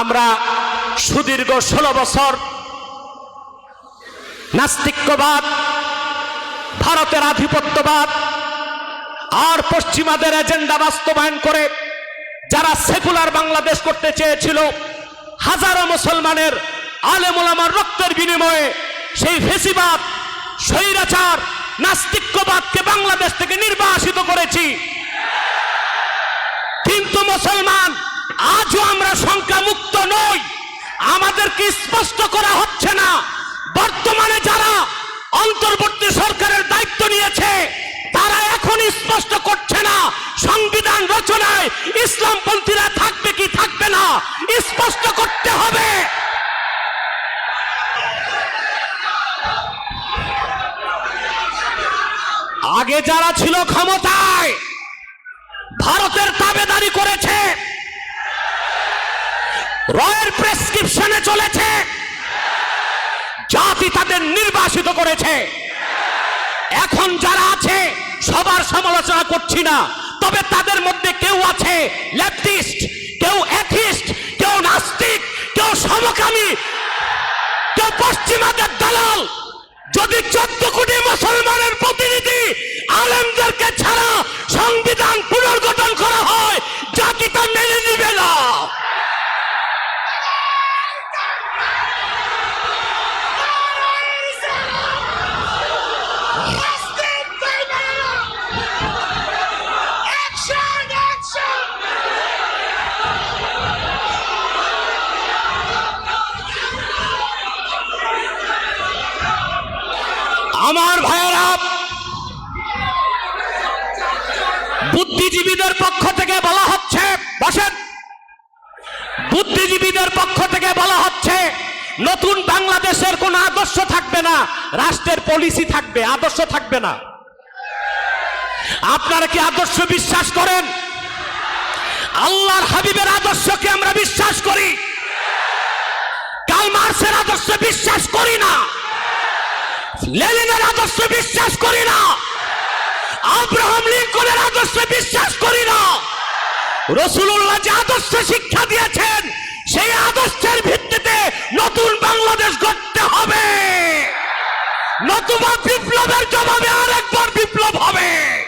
আমরা সুদীর্ঘ ষোলো বছর নাস্তিক্যবাদ, ভারতের আধিপত্যবাদ, আর পশ্চিমাদের এজেন্ডা বাস্তবায়ন করে যারা সেকুলার বাংলাদেশ করতে চেয়েছিল, হাজারো মুসলমানের আলেমুলামার রক্তের বিনিময়ে সেই ফেসিবাদ, স্বৈরাচার, নাস্তিক্যবাদকে বাংলাদেশ থেকে নির্বাসিত করেছি। কিন্তু মুসলমান আজও আমরা সংখ্যা মুক্ত নই। আমাদেরকে স্পষ্ট করা হচ্ছে না। বর্তমানে যারা অন্তর্বর্তী সরকারের দায়িত্ব নিয়েছে, তারা এখন স্পষ্ট করছে না। সংবিধান রচনায় ইসলামপন্থীরা থাকবে কি থাকবে না, স্পষ্ট করতে হবে। আগে যারা ছিল ক্ষমতায়, ভারতের তাবেদারি করেছে রয়ের প্রেসক্রিপশনে চলেছে। জাতি তাদের নির্বাসিত করেছে। এখন যারা আছে, সবার সমালোচনা করছি না। তবে তাদের মধ্যে কেউ আছে লেফটিস্ট, কেউ অ্যাথিস্ট, কেউ নাস্তিক, কেউ সমকামী, কেউ পশ্চিমাদের দালাল। যদি চোদ্দ কোটি মুসলমানের প্রতিনিধি আলেমদেরকে ছাড়া সংবিধান পুনর্গঠন করা হয়, জাতি তা মেনে নিবে না। আমার ভাইয়েরা, বুদ্ধিজীবীদের পক্ষ থেকে বলা হচ্ছে, বসেন। বুদ্ধিজীবীদের পক্ষ থেকে বলা হচ্ছে, নতুন বাংলাদেশের কোন আদর্শ থাকবে না, রাষ্ট্রের পলিসি থাকবে, আদর্শ থাকবে না। আপনারা কি আদর্শ বিশ্বাস করেন? আল্লাহর হাবিবের আদর্শকে আমরা বিশ্বাস করি। কাল মার্সের আদর্শ বিশ্বাস করি না। লেনিনের আদর্শ বিশ্বাস করি না। আব্রাহাম লিঙ্কনের আদর্শ বিশ্বাস করি না। রসুল্লাহ যে আদর্শে শিক্ষা দিয়েছেন, সেই আদর্শের ভিত্তিতে নতুন বাংলাদেশ গড়তে হবে। নতুবা বিপ্লবের জবাবে আরেকবার বিপ্লব হবে।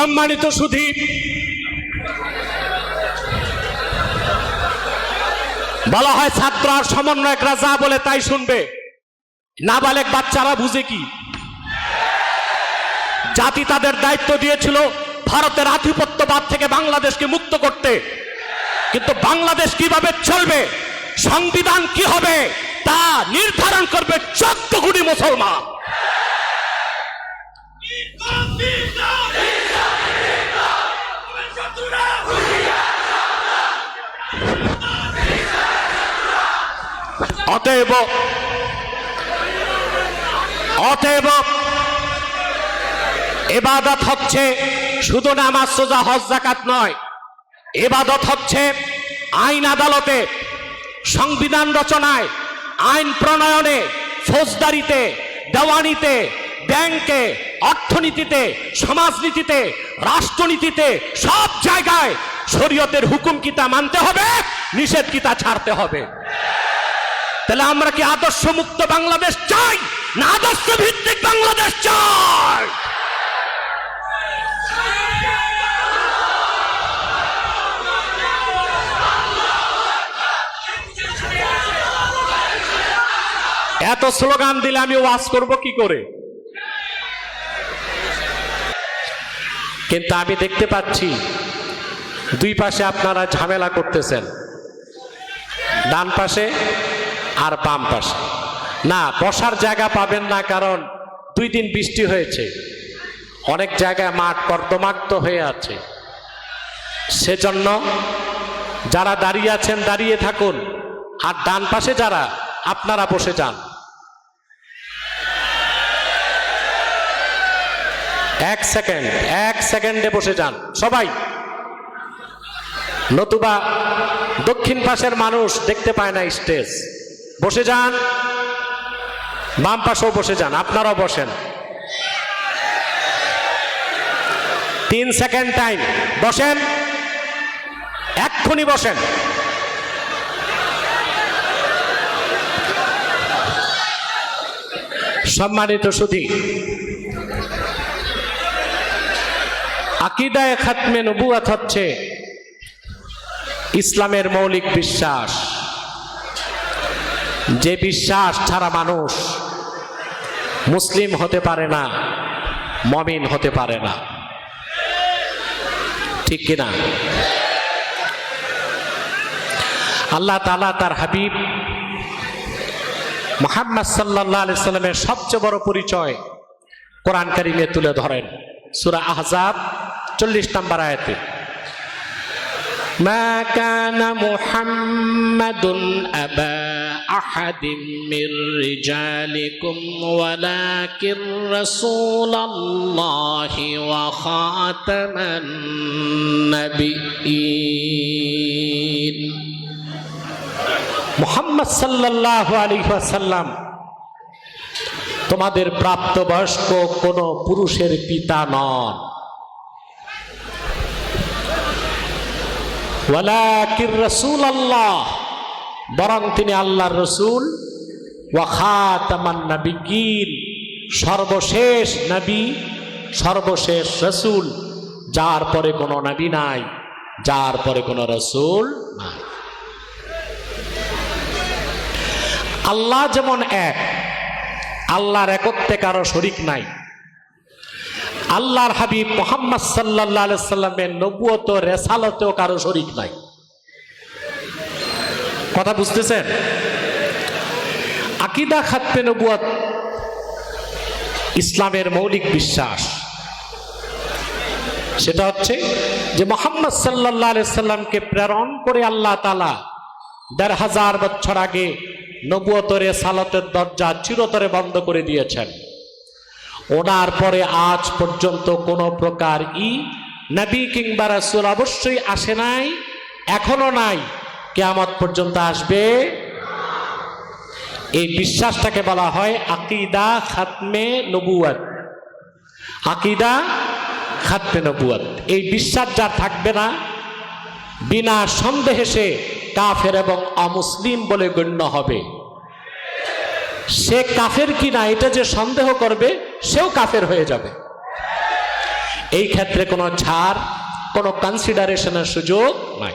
সম্মানিত সুধীর বলা হয় ছাত্র আর সমন্বয়করা যা বলে তাই শুনবে। নাবালেক বাচ্চারা বুঝে কি? জাতি তাদের দায়িত্ব দিয়েছিল ভারতের আধিপত্যবাদ থেকে বাংলাদেশকে মুক্ত করতে। কিন্তু বাংলাদেশ কীভাবে চলবে? সংবিধান কি হবে? তা নির্ধারণ করবে চোদ্দ কোটি মুসলমান। অতএব অতএব এবাদত হচ্ছে শুধু নামাজ, সোজা, হজ জাকাত নয়। এবাদত হচ্ছে আইন আদালতে, সংবিধান রচনায়, আইন প্রণয়নে, ফৌজদারিতে, দেওয়ানিতে, ব্যাংকে, অর্থনীতিতে, সমাজনীতিতে, রাষ্ট্রনীতিতে, সব জায়গায় শরীয়তের হুকুম কিতা মানতে হবে, নিষেধ কিতা ছাড়তে হবে। তাহলে আমরা কি আদর্শ মুক্ত বাংলাদেশ চাই না আদর্শ ভিত্তিক বাংলাদেশ চাই? এত স্লোগান দিলে আমি ওয়াজ করব কি করে? কিন্তু আমি দেখতে পাচ্ছি দুই পাশে আপনারা ঝামেলা করতেছেন। ডান পাশে আর বাম পাশে। না, বসার জায়গা পাবেন না, কারণ দুই দিন বৃষ্টি হয়েছে। অনেক জায়গায় মাঠ কর্দমাক্ত হয়ে আছে। সেজন্য যারা দাঁড়িয়ে আছেন, দাঁড়িয়ে থাকুন। আর ডান পাশে যারা, আপনারা বসে যান। এক সেকেন্ড, এক সেকেন্ডে বসে যান। সবাই। নতুবা দক্ষিণ পাশের মানুষ দেখতে পায় না স্টেজ। বসে যান। বাম পাশেও বসে যান, আপনারাও বসেন। তিন সেকেন্ড টাইম, বসেন। এক্ষুনি বসেন। সম্মানিত সুধী, আকিদায় খাতমে নবুয়াত হচ্ছে ইসলামের মৌলিক বিশ্বাস। যে বিশ্বাস ছাড়া মানুষ মুসলিম হতে পারে না, মমিন হতে পারে না। ঠিক কিনা? আল্লাহ তালা তার হাবিব মোহাম্মদ সাল্লাহ সাল্লামের সবচেয়ে বড় পরিচয় কোরআন কারিমে তুলে ধরেন। সুরা আহজাব চল্লিশ নম্বর আয়াতে। ما كان محمد أبا أحد من رجالكم ولكن رسول الله وخاتم النبيين মোহাম্মদ সাল্লাহ আলী সাল্লাম তোমাদের প্রাপ্তবয়স্ক কোন পুরুষের পিতা নন ওয়ালাকির রসুল আল্লাহ বরং তিনি আল্লাহর রসুল সর্বশেষ নবী, সর্বশেষ রসুল, যার পরে কোনো নবী নাই, যার পরে কোনো রসুল নাই। আল্লাহ যেমন এক, আল্লাহর একত্রে কারও শরিক নাই আল্লাহর হাবিব মোহাম্মদ সাল্লাহ সাল্লামের নবুয়ত রেসালতেও কারও শরিক নাই। কথা বুঝতেছেন? আকিদা খাতপে নবুয়ত ইসলামের মৌলিক বিশ্বাস। সেটা হচ্ছে যে মোহাম্মদ সাল্লাহ সাল্লামকে প্রেরণ করে আল্লাহ তালা দেড় হাজার বছর আগে নবুয়তরে সালতের দরজা চিরতরে বন্ধ করে দিয়েছেন। ওনার পরে আজ পর্যন্ত কোনো প্রকার ই নবী কিংবা রাসুল অবশ্যই আসে নাই, এখনও নাই। কেয়ামত পর্যন্ত আসবে? এই বিশ্বাসটাকে বলা হয় আকিদা খাতমে নবুয়াত আকিদা খাতমে নবুয়াত এই বিশ্বাস যার থাকবে না, বিনা সন্দেহে সে কাফের এবং অমুসলিম বলে গণ্য হবে। সে কাফের কিনা এটা যে সন্দেহ করবে, সেও কাফের হয়ে যাবে। এই ক্ষেত্রে কোনো ছাড়, কোনো কনসিডারেশনের সুযোগ নাই।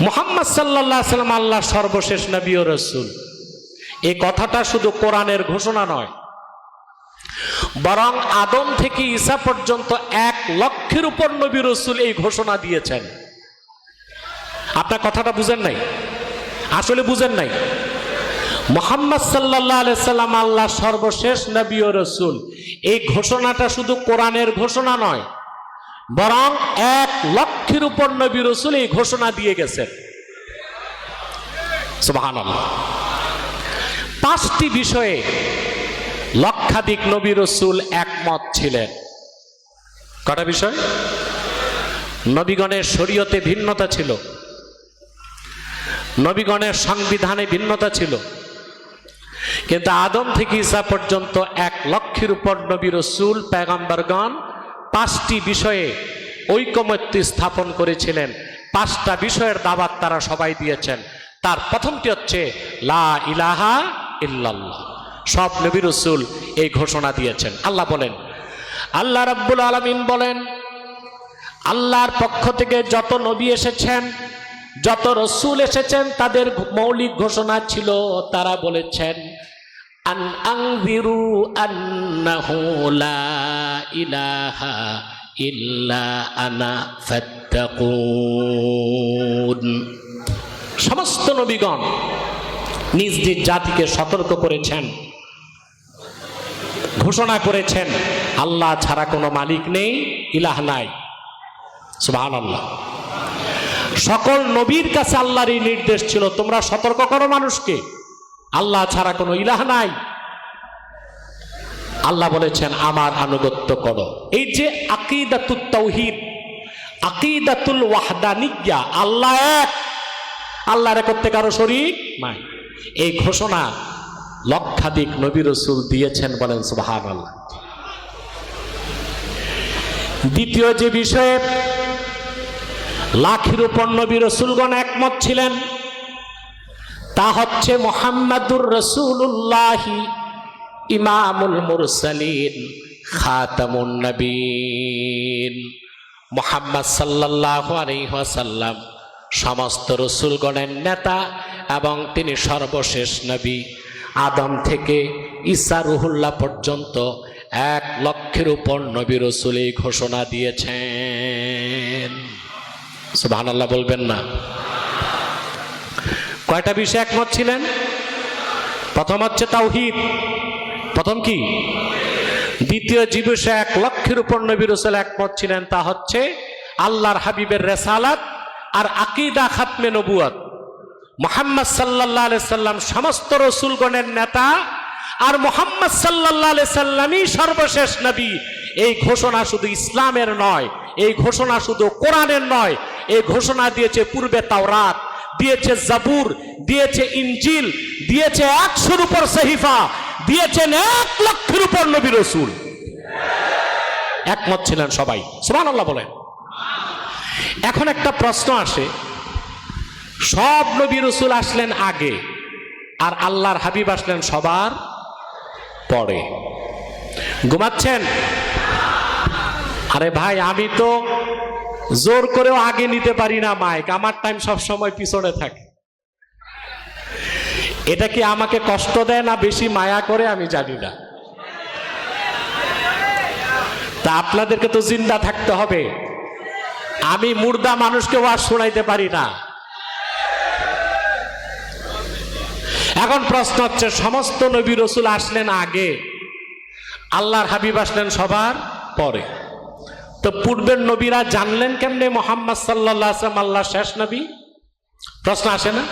মোহাম্মদ সাল্লাহ সাল্লাম আল্লাহ সর্বশেষ নবী ও রসুল। এই কথাটা শুধু কোরআনের ঘোষণা নয়। বরং আদম থেকে ঈসা পর্যন্ত এক লক্ষের উপর নবী রসুল এই ঘোষণা দিয়েছেন। আপনার কথাটা বুঝেন নাই? আসলে বুঝেন নাই? মোহাম্মদ সাল্লাহ সাল্লাম আল্লাহ সর্বশেষ নবী ও রসুল। এই ঘোষণাটা শুধু কোরআনের ঘোষণা নয়, বরং এক লক্ষের উপর নবী রসুল এই ঘোষণা দিয়ে গেছেন। পাঁচটি বিষয়ে লক্ষাধিক নবী রসুল একমত ছিলেন। কটা বিষয়? নবীগণের শরীয়তে ভিন্নতা ছিল। নবীগণের সংবিধানে ভিন্নতা ছিল। কিন্তু আদম থেকে ঈসা পর্যন্ত এক লক্ষের উপর নবী রসুল প্যাগম্বরগণ পাঁচটি বিষয়ে ঐকমত্য স্থাপন করেছিলেন। পাঁচটা বিষয়ের দাবাত তারা সবাই দিয়েছেন। তার প্রথমটি হচ্ছে, লা ইলাহা ইল্লাল্লাহ। সব নবী রসুল এই ঘোষণা দিয়েছেন। আল্লাহ বলেন, আল্লাহ রাব্বুল আলমিন বলেন, আল্লাহর পক্ষ থেকে যত নবী এসেছেন যত রসুল এসেছেন, তাদের মৌলিক ঘোষণা ছিল, তারা বলেছেন ইলাহা ইল্লা আনা সমস্ত নবীগণ নিজ নিজ জাতিকে সতর্ক করেছেন, ঘোষণা করেছেন, আল্লাহ ছাড়া কোনো মালিক নেই, ইলাহ নাই। সুবহান আল্লাহ সকল নবীর কাছে আল্লাহর এই নির্দেশ ছিল, তোমরা সতর্ক করো মানুষকে। আল্লাহ ছাড়া কোনো ইলাহ নাই। আল্লাহ বলেছেন, আমার আনুগত্য করো। এই যে আকিদাতুত তৌহিদ আকিদাতুল ওয়াহদানিয়া, আল্লাহ এক। আল্লাহর করতে কারও শরীর নাই। এই ঘোষণা লক্ষাধিক নবী রসুল দিয়েছেন বলেন সুবাহান আল্লাহ দ্বিতীয় যে বিষয়ে লাখের উপর নবী রসুলগণ একমত ছিলেন। তা হচ্ছে মোহাম্মদুর রসুল্লাহি ইমামুল মুরসালিন, খাতামুন নবীন। মোহাম্মদ সাল্লাল্লাহু আলাইহি ওয়াসাল্লাম সমস্ত রসুলগণের নেতা এবং তিনি সর্বশেষ নবী। আদম থেকে ঈসা রুহুল্লাহ পর্যন্ত এক লক্ষের উপর নবী রসুল এই ঘোষণা দিয়েছেন। সুবহানাল্লাহ বলবেন না। কয়টা বিষয়ে একমত ছিলেন? প্রথম হচ্ছে তাওহিদ। প্রথম কি? দ্বিতীয় যে বিষয়ে এক লক্ষের উপর নবী রসুল একমত ছিলেন, তা হচ্ছে আল্লাহর হাবিবের রেসালাত আর আকিদা খাতমে নবুয়াত। মোহাম্মদ সাল্লাহ সাল্লাম সমস্ত রসুলগণের নেতা আর মোহাম্মদ সাল্লাহ সাল্লামই সর্বশেষ নবী। এই ঘোষণা শুধু ইসলামের নয়, এই ঘোষণা শুধু কোরআনের নয়, এই ঘোষণা দিয়েছে পূর্বে তাওরাত, দিয়েছে জাবুর, দিয়েছে ইঞ্জিল দিয়েছে একশোর উপর সহিফা দিয়েছেন এক লক্ষের উপর নবী রসুল। একমত ছিলেন সবাই। সুমান আল্লাহ বলেন। এখন একটা প্রশ্ন আসে, সব নবী রসুল আসলেন আগে। আর আল্লাহর হাবিব আসলেন সবার পরে। ঘুমাচ্ছেন? আরে ভাই, আমি তো জোর করেও আগে নিতে পারি না মাইক আমার টাইম সব সময় পিছনে থাকে। এটা কি আমাকে কষ্ট দেয় না বেশি মায়া করে? আমি জানি না। তা আপনাদেরকে তো জিন্দা থাকতে হবে। আমি মুর্দা মানুষকে ওয়াজ শোনাইতে পারি না। এখন প্রশ্ন হচ্ছে, সমস্ত নবী রসুল আসলেন আগে? আল্লাহর হাবিব আসলেন সবার পরে। তো পূর্বের নবীরা জানলেন কেমনে মোহাম্মদ সাল্লাহ আসলাম আল্লাহ শেষ নবী? প্রশ্ন আসে না?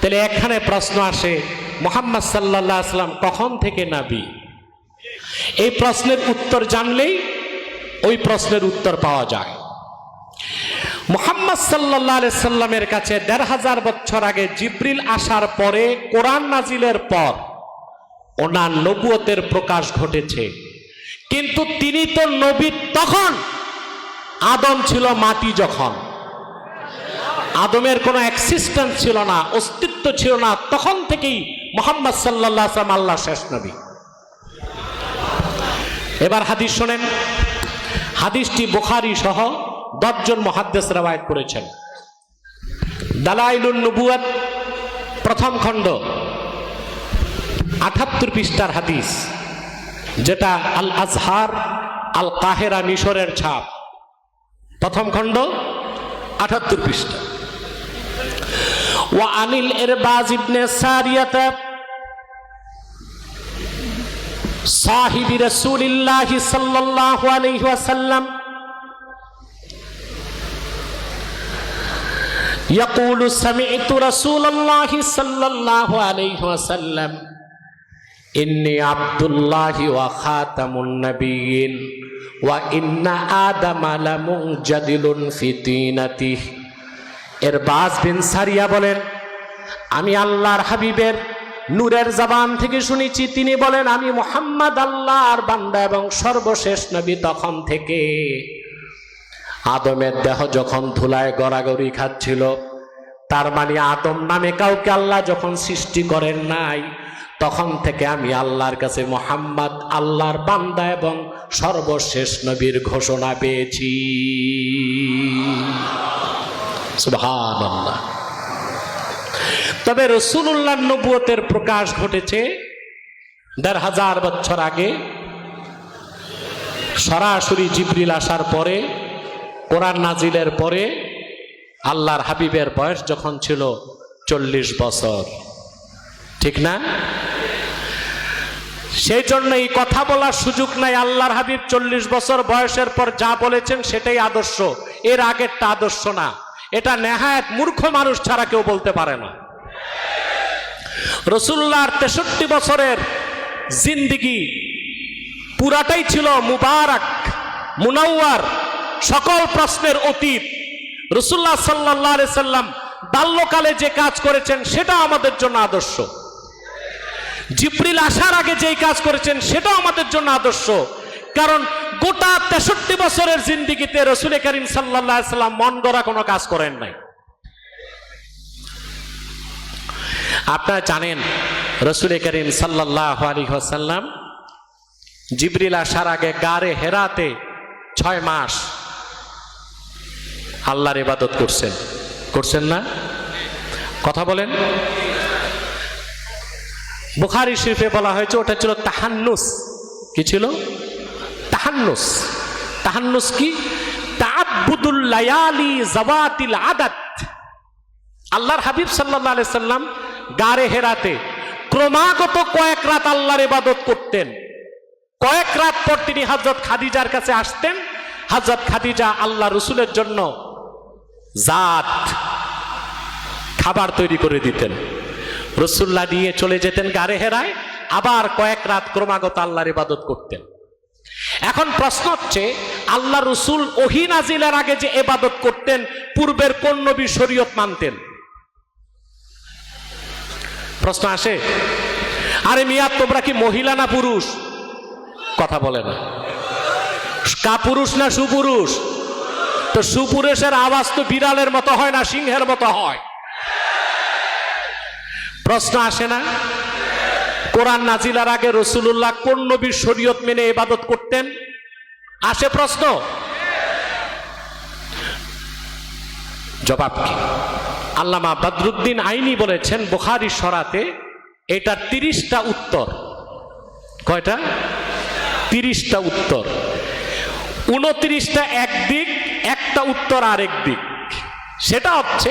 তাহলে এখানে প্রশ্ন আসে, মোহাম্মদ সাল্লাহ আসলাম কখন থেকে নাবি? এই প্রশ্নের উত্তর জানলেই ওই প্রশ্নের উত্তর পাওয়া যায়। মোহাম্মদ সাল্লাহ সাল্লামের কাছে দেড় হাজার বছর আগে জিব্রিল আসার পরে কোরআন নাজিলের পর ওনার নবুয়তের প্রকাশ ঘটেছে। কিন্তু তিনি তো নবী তখন। আদম ছিল মাটি যখন। আদমের কোনো এক্সিস্টেন্স ছিল না, অস্তিত্ব ছিল না, তখন থেকেই মোহাম্মদ সাল্লাহ আসলাম আল্লাহ শেষ নবী। এবার হাদিস শোনেন। হাদিসটি বুখারি সহ দশজন মহাদ্দেশ রেওয়ায়ত করেছেন। দালাইলুন নবুয় প্রথম খণ্ড, আঠাত্তর পৃষ্ঠার হাদিস, যেটা আল আজহার আল কাহেরা মিশরের ছাপ। প্রথম খণ্ড, আঠাত্তর পৃষ্ঠা। ওয়া আনিল এর ইবনে সারিয়াতা, সাহিবি রাসূলিল্লাহি সাল্লাল্লাহু আলাইহি ওয়াসাল্লাম يقول سمعت رسول الله صلى الله عليه وسلم إني عبد الله وخاتم النبيين وإن آدم لمجدل في طينته এরবাজ বিন সারিয়া বলেন আমি আল্লাহর হাবিবের নূরের জবান থেকে শুনেছি তিনি বলেন আমি মোহাম্মদ আল্লাহর বান্দা এবং সর্বশেষ নবী তখন থেকে আদমের দেহ যখন ধুলায় গড়াগড়ি খাচ্ছিল, তার মানে আদম নামে কাউকে আল্লাহ যখন সৃষ্টি করেন নাই, তখন থেকে আমি আল্লাহর কাছে মোহাম্মদ, আল্লাহর বান্দা এবং সর্বশেষ নবীর ঘোষণা পেয়েছি। তবে রসুল্লাহ নবুয়তের প্রকাশ ঘটেছে দেড় হাজার বছর আগে। সরাসরি জিবরিল আসার পরে কোরআন নাজিলের পরে আল্লাহর হাবিবের বয়স যখন ছিল চল্লিশ বছর। ঠিক না? সেই জন্য এই কথা বলার সুযোগ নাই আল্লাহর হাবিব চল্লিশ বছর বয়সের পর যা বলেছেন সেটাই আদর্শ। এর আগেরটা আদর্শ না। এটা নেহায়ত মূর্খ মানুষ ছাড়া কেউ বলতে পারে না। রসুল্লাহর তেষট্টি বছরের জিন্দিগি পুরাটাই ছিল মুবারক, মুনাওয়ার সকল প্রশ্নের অতীত। রসুল্লাহ সাল্লাহ সাল্লাম বাল্যকালে যে কাজ করেছেন, সেটা আমাদের জন্য আদর্শ। জিব্রিল আসার আগে যেই কাজ করেছেন, সেটাও আমাদের জন্য আদর্শ। কারণ গোটা তেষট্টি বছরের জিন্দিগিতে রসুল করিম সাল্লাহ সাল্লাম মন গড়া কোনো কাজ করেন নাই। আপনারা জানেন, রসুল করিম সাল্লাহ আলী সাল্লাম জিবরিল আসার আগে গারে হেরাতে ছয় মাস আল্লাহর ইবাদত করছেন। করছেন না? কথা বলেন। বুখারি শরীফে বলা হয়েছে, ওটা ছিল তাহান্নুস। কি ছিল? তাহান্নুস। তাহান্নুস কি? তাআব্বুদুল লায়ালি জাওয়াতিল আদাত। আল্লাহর হাবিব সাল্লাল্লাহু আলাইহি সাল্লাম গারে হেরাতে ক্রমাগত কয়েক রাত আল্লাহর ইবাদত করতেন। কয়েক রাত পর তিনি হযরত খাদিজার কাছে আসতেন। হযরত খাদিজা আল্লাহ রসুলের জন্য জাত। খাবার তৈরি করে দিতেন। রসুল্লাহ নিয়ে চলে যেতেন গারে হেরায়, আবার কয়েক রাত ক্রমাগত আল্লাহর ইবাদত করতেন। এখন প্রশ্ন হচ্ছে, আল্লাহ রসুল ওহি নাজিলের আগে যে এবাদত করতেন, পূর্বের কোন নবী শরীয়ত মানতেন? প্রশ্ন আসে? আরে মিয়া, তোমরা কি মহিলা না পুরুষ? কথা বলে না। কা পুরুষ না সুপুরুষ? তো সুপুরুষের আওয়াজ তো বিড়ালের মতো হয় না, সিংহের মতো হয়। প্রশ্ন আসে না? কোরআন নাজিলার আগে রসুল্লাহ কোন নবীর শরীয়ত মেনে ইবাদত করতেন? আসে প্রশ্ন। জবাব কি? আল্লামা বদরুদ্দিন আইনি বলেছেন বোখারি সরাতে এটা তিরিশটা উত্তর। কয়টা? তিরিশটা উত্তর। উনত্রিশটা একদিক একটা উত্তর আরেক দিক। সেটা হচ্ছে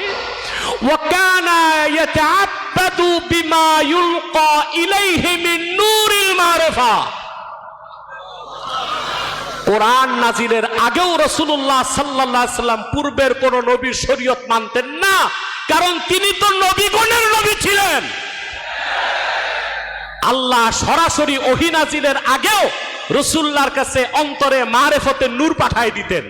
কোরআন নাজিরের আগেও রসুল্লাহ সাল্লাম পূর্বের কোন নবীর শরীয়ত মানতেন না, কারণ তিনি তো নবীগণের নবী ছিলেন। আল্লাহ সরাসরি ওহিনাজিলের আগেও রসুল্লার কাছে অন্তরে মারেফতে নূর পাঠায় দিতেন।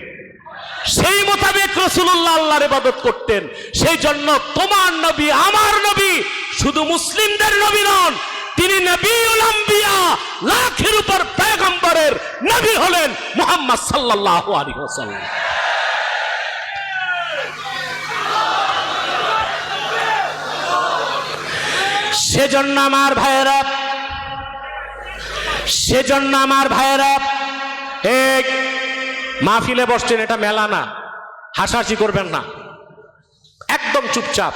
সেই মোতাবেক রসুল্লাহ আল্লাহর ইবাদত করতেন। সেই জন্য তোমার নবী, আমার নবী শুধু মুসলিমদের নবী নন, তিনি লাখের উপর পেগম্বরের নবী হলেন মুহাম্মদ সাল্লাল্লাহু আলাইহি ওয়াসাল্লাম। সেজন্য আমার ভাইয়েরা, সেজন্য আমার ভাইয়েরা, এক মাহফিলে বসছেন, এটা মেলা না। হাসাহাসি করবেন না। একদম চুপচাপ।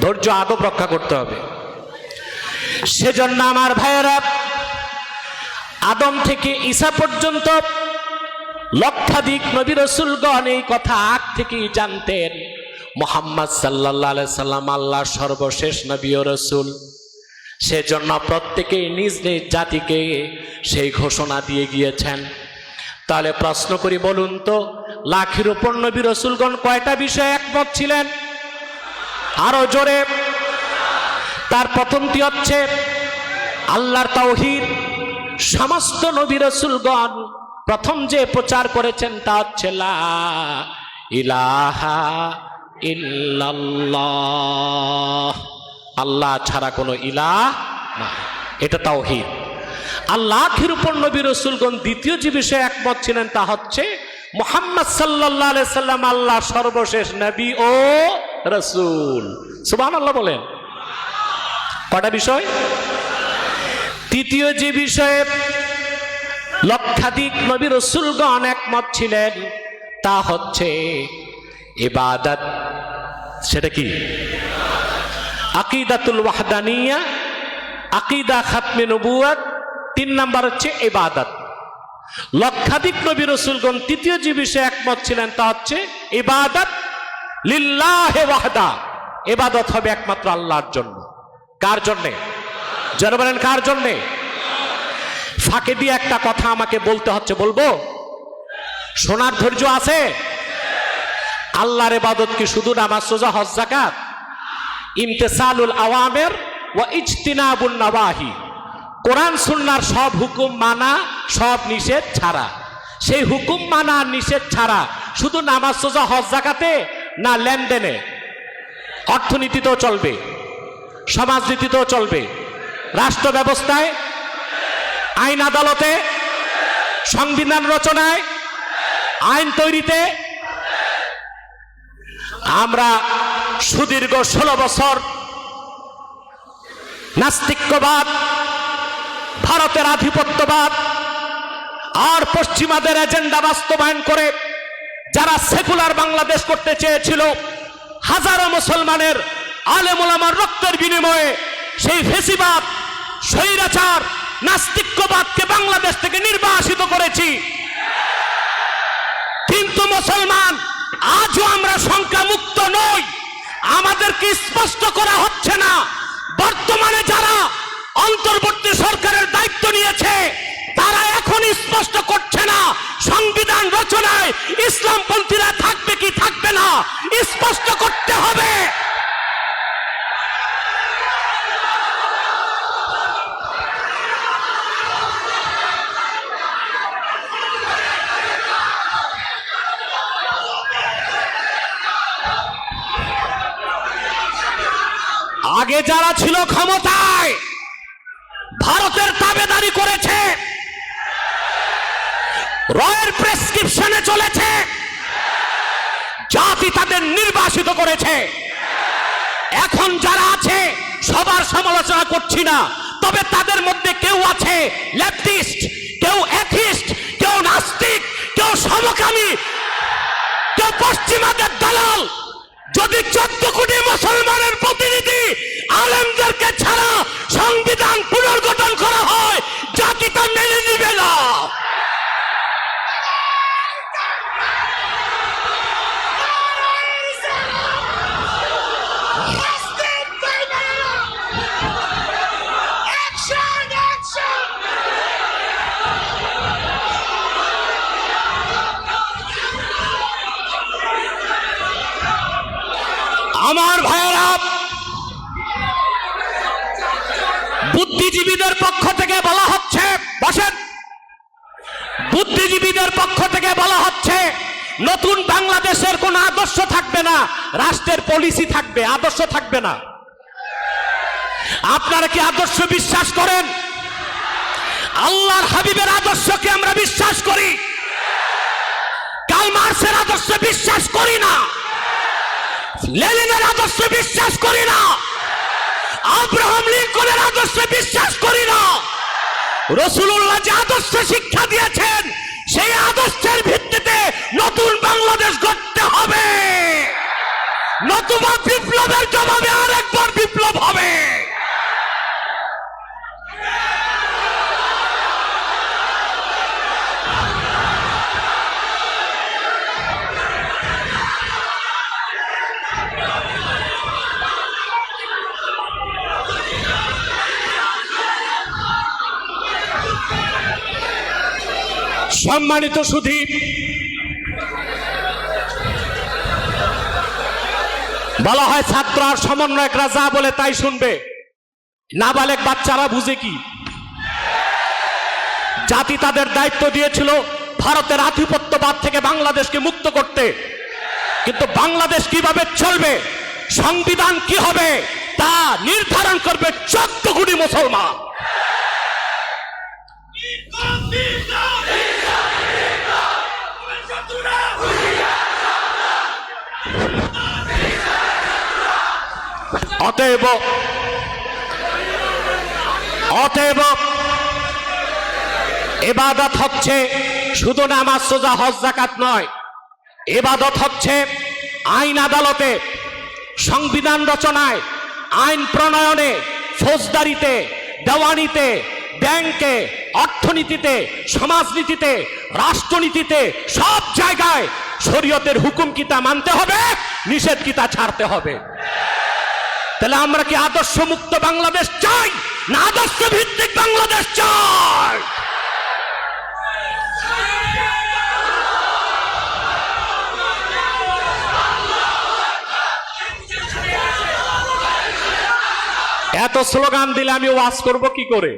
ধৈর্য, আদব রক্ষা করতে হবে। সেজন্য আমার ভাইয়েরা, আদম থেকে ঈসা পর্যন্ত লক্ষাধিক নবী রসুলগণ এই কথা আগ থেকেই জানতেন। মোহাম্মদ সাল্লাহ সাল্লাম আল্লাহ সর্বশেষ নবী ও রসুল। সেজন্য প্রত্যেকেই নিজ নিজ জাতিকে সেই ঘোষণা দিয়ে গিয়েছেন। তাহলে প্রশ্ন করি বলুন তো, লাখের উপর নবী রসুলগণ কয়টা বিষয়ে একমত ছিলেন? আরও জোরে। তার প্রথমটি হচ্ছে, আল্লাহর তাওহিদ। সমস্ত নবী রসুলগণ প্রথম যে প্রচার করেছেন তা হচ্ছে ইলাহা ইল্লাল্লাহ। আল্লাহ ছাড়া কোনো ইলাহ না এটা তাওহিদ। আল্লাহের উপর নবী রসুলগণ দ্বিতীয় যে বিষয়ে একমত ছিলেন তা হচ্ছে, মোহাম্মদ সাল্লাহ সাল্লাম আল্লাহ সর্বশেষ নবী ও রসুল। সুবাহ আল্লাহ বলেন। কটা বিষয়? তৃতীয় যে বিষয়ে লক্ষাধিক নবী রসুলগণ একমত ছিলেন, তা হচ্ছে, ইবাদত। সেটা কি? আকিদাতুল ওয়াহদানিয়া, আকিদা খাতমে নবুয়াত তিন নাম্বার হচ্ছে ইবাদত। লক্ষাধিক নবী রসুলগণ তৃতীয় যে বিষয়ে একমত ছিলেন তা হচ্ছে ইবাদত লিল্লাহ ইবাদত হবে একমাত্র আল্লাহর জন্য। কার জন্যে? যারা বলেন, কার জন্যে? ফাঁকে দিয়ে একটা কথা আমাকে বলতে হচ্ছে, বলব? শোনার ধৈর্য আছে? আল্লাহর এবাদত কি শুধু নামাজ, সোজা, হজ জাকাত ইমতেসালুল আওয়ামের ও ইজতিনাবুল নাবাহি কোরআন সুন্নার সব হুকুম মানা, সব নিষেধ ছাড়া। সেই হুকুম মানা, নিষেধ ছাড়া শুধু নামাজ, সোজা, হজ, জাকাতে না লেনদেনে? অর্থনীতিতেও চলবে, সমাজনীতিতেও চলবে রাষ্ট্র ব্যবস্থায় আইন আদালতে, সংবিধান রচনায়, আইন তৈরিতে। আমরা সুদীর্ঘ ষোলো বছর নাস্তিক্যবাদ ভারতের আধিপত্যবাদ আর পশ্চিমাদের এজেন্ডা বাস্তবায়ন করে যারা সেকুলার বাংলাদেশ করতে চেয়েছিল, হাজারো মুসলমানের আলেমুলামার রক্তের বিনিময়ে সেই ফেসিবাদ, স্বৈরাচার, নাস্তিক্যবাদকে বাংলাদেশ থেকে নির্বাসিত করেছি। কিন্তু মুসলমান, আজও আমরা সংখ্যা মুক্ত নই। আমাদেরকে স্পষ্ট করা হচ্ছে না। বর্তমানে যারা অন্তর্বর্তী সরকারের দায়িত্ব নিয়েছে। তারা এখন স্পষ্ট করছে না, সংবিধান রচনায় ইসলামপন্থীরা থাকবে কি থাকবে না, স্পষ্ট করতে হবে। আগে যারা ছিল ক্ষমতায় ভারতের তাবেদারি করেছে। রয়ের প্রেসক্রিপশনে চলেছে। জাতি তাদের নির্বাসিত করেছে। এখন যারা আছে, সবার সমালোচনা করছি না। তবে তাদের মধ্যে কেউ আছে লেফটিস্ট, কেউ অ্যাথিস্ট, কেউ নাস্তিক, কেউ সমকামী, কেউ পশ্চিমাদের দালাল। যদি চোদ্দ কোটি মুসলমানের প্রতিনিধি আলেমদেরকে ছাড়া সংবিধান পুনর্গঠন করা হয়। জাতি তা মেনে নিবে না। বুদ্ধিজীবীদের পক্ষ থেকে বলা হচ্ছে, বসেন। বুদ্ধিজীবীদের পক্ষ থেকে বলা হচ্ছে, নতুন বাংলাদেশের কোন আদর্শ থাকবে না, রাষ্ট্রের পলিসি থাকবে, আদর্শ থাকবে না। আপনারা কি আদর্শ বিশ্বাস করেন? আল্লাহর হাবিবের আদর্শকে আমরা বিশ্বাস করি। কাল মার্সের আদর্শ বিশ্বাস করি না। লেনিনের আদর্শ বিশ্বাস করি না। আব্রাহাম লিঙ্কনের আদর্শে বিশ্বাস করি না। রসুল্লাহ যে আদর্শে শিক্ষা দিয়েছেন, সেই আদর্শের ভিত্তিতে নতুন বাংলাদেশ গড়তে হবে। নতুবা বিপ্লবের জবাবে আরেকবার বিপ্লব হবে। সম্মানিত সুধীর বলা হয় ছাত্র আর সমন্বয়করা যা বলে তাই শুনবে। নাবালেক বাচ্চারা বুঝে কি? জাতি তাদের দায়িত্ব দিয়েছিল ভারতের আধিপত্যবাদ থেকে বাংলাদেশকে মুক্ত করতে। কিন্তু বাংলাদেশ কীভাবে চলবে? সংবিধান কি হবে? তা নির্ধারণ করবে চোদ্দ কোটি মুসলমান। অতএব অতএব, এবাদত হচ্ছে শুধু নামাজ, সোজা, হজ জাকাত নয়। এবাদত হচ্ছে আইন আদালতে, সংবিধান রচনায়, আইন প্রণয়নে, ফৌজদারিতে, দেওয়ানিতে, ব্যাংকে, অর্থনীতিতে, সমাজনীতিতে, রাষ্ট্রনীতিতে, সব জায়গায় শরীয়তের হুকুম কিতা মানতে হবে? নিষেধ কিতা ছাড়তে হবে? তাহলে আমরা কি আদর্শ মুক্ত বাংলাদেশ চাই না আদর্শ ভিত্তিক বাংলাদেশ চাই? এত স্লোগান দিলে আমি ওয়াজ করব কি করে?